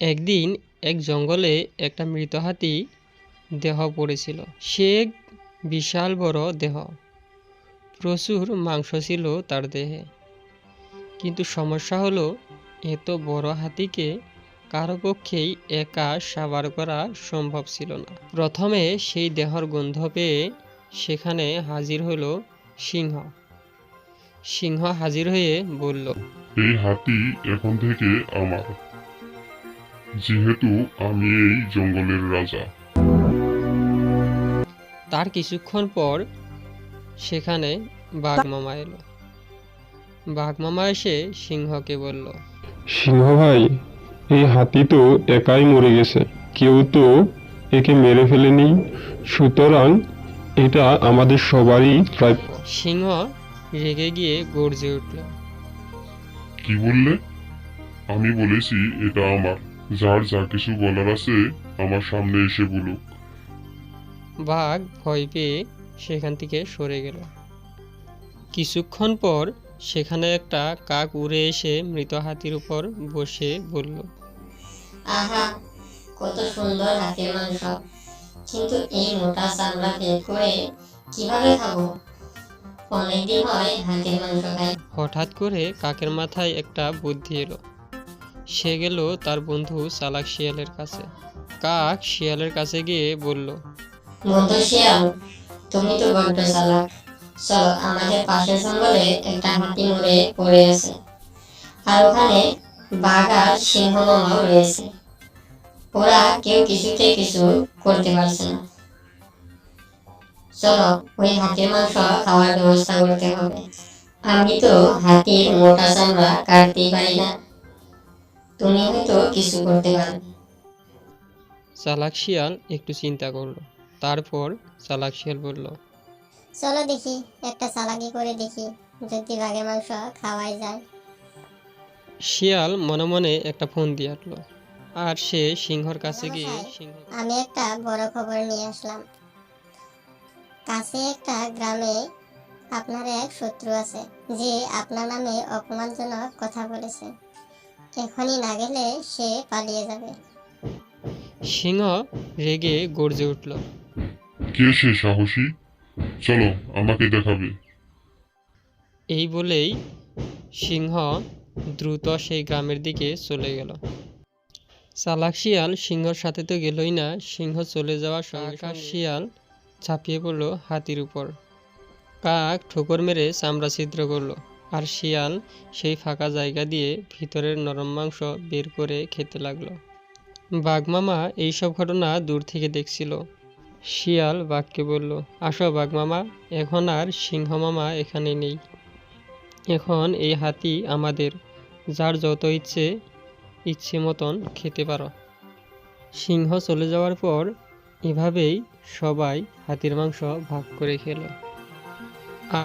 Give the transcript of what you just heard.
একদিন এক জঙ্গলে একটা মৃত হাতি দেহ পড়েছিল। সে এক বিশাল বড় দেহ। প্রচুর মাংস ছিল তার দেহে। কিন্তু সমস্যা হলো, এত বড় হাতিকে কারও পক্ষেই একা সাবার করা সম্ভব ছিল না। প্রথমে সেই দেহর গন্ধ পেয়ে সেখানে হাজির হলো সিংহ। সিংহ হাজির হয়ে বলল এই হাতি এখন থেকে আমার। যেহেতু আমি এই জঙ্গলের রাজা। তার কিছুক্ষণ পর সেখানে বাঘ মামা এলো। বাঘ মামা এসে সিংহকে বলল সিংহ ভাই এই হাতি তো একাই মরে গেছে। কেউ তো একে মেরে ফেলেনি। সুতরাং এটা আমাদের সবারই প্রায় সিংহ রেগে গিয়ে গর্জে উঠল। কি বললে? আমি বলেছি এটা আমার। যার যা কিছু বলার আছে আমার সামনে এসে বলুক। বাঘ ভয় পেয়ে সেখান থেকে সরে গেল। কিছুক্ষণ পর সেখানে একটা কাক উড়ে এসে মৃত হাতির উপর বসে বলল আহা কত সুন্দর হাতের মাংস। কিন্তু এই মোটা চামড়া বের করে কীভাবে খাব? হঠাৎ করে কাকের মাথায় একটা বুদ্ধি এলো। সে গেল তার বন্ধু চালাক শিয়ালের কাছে। কাক শিয়ালের কাছে গিয়ে বলল তুমি তো বড্ড চালাক। চলো, আমাদের জঙ্গলে একটা হাতি মরে পড়ে আছে। আর ওখানে বাঘ আর সিংহ রয়েছে। ওরা কেউ কিছুতে কিছু করতে পারছে না। চলো ওই হাতির মাংস খাওয়ার ব্যবস্থা করতে হবে। আমি তো হাতির মোটা চামড়া কাটতেই পারি না। তুমি হয়তো কিছু করতে পারবে। চালাক শিয়াল একটু চিন্তা করল। তারপর চালাক শিয়াল বলল চলো দেখি একটা চালাকি করে দেখি যদি বাঘের মাংস খাওয়াই যায়। শিয়াল মনে মনে একটা ফোন দিয়ে আটলো। আর সে সিংহর কাছে গিয়ে সিংহ আমি একটা বড় খবর নিয়ে আসলাম। কাছে একটা গ্রামে আপনার এক শত্রু আছে যে আপনার নামে অপমানজনক কথা বলেছে। এখনই না গেলে সে পালিয়ে যাবে। সিংহ রেগে গর্জে উঠল। কে সে সাহসী? চলো আমাকে দেখাবে। এই বলেই সিংহ দ্রুত সেই গ্রামের দিকে চলে গেল। চালাক শিয়াল সিংহর সাথে তো গেলই না সিংহ চলে যাওয়ার সঙ্গে সঙ্গে শিয়াল ঝাঁপিয়ে পড়ল হাতির উপর। কাক ঠোকর মেরে চামড়া ছিদ্র করল, আর শিয়াল সেই ফাঁকা জায়গা দিয়ে ভিতরের নরম মাংস বের করে খেতে লাগল। বাঘমামা এইসব ঘটনা দূর থেকে দেখছিল। শিয়াল বাঘকে বলল, আসো বাঘমামা এখন আর সিংহ মামা এখানে নেই। এখন এই হাতি আমাদের, যার যত ইচ্ছে ইচ্ছে মতন খেতে পারো। সিংহ চলে যাওয়ার পর এভাবেই সবাই হাতির মাংস ভাগ করে খেলো।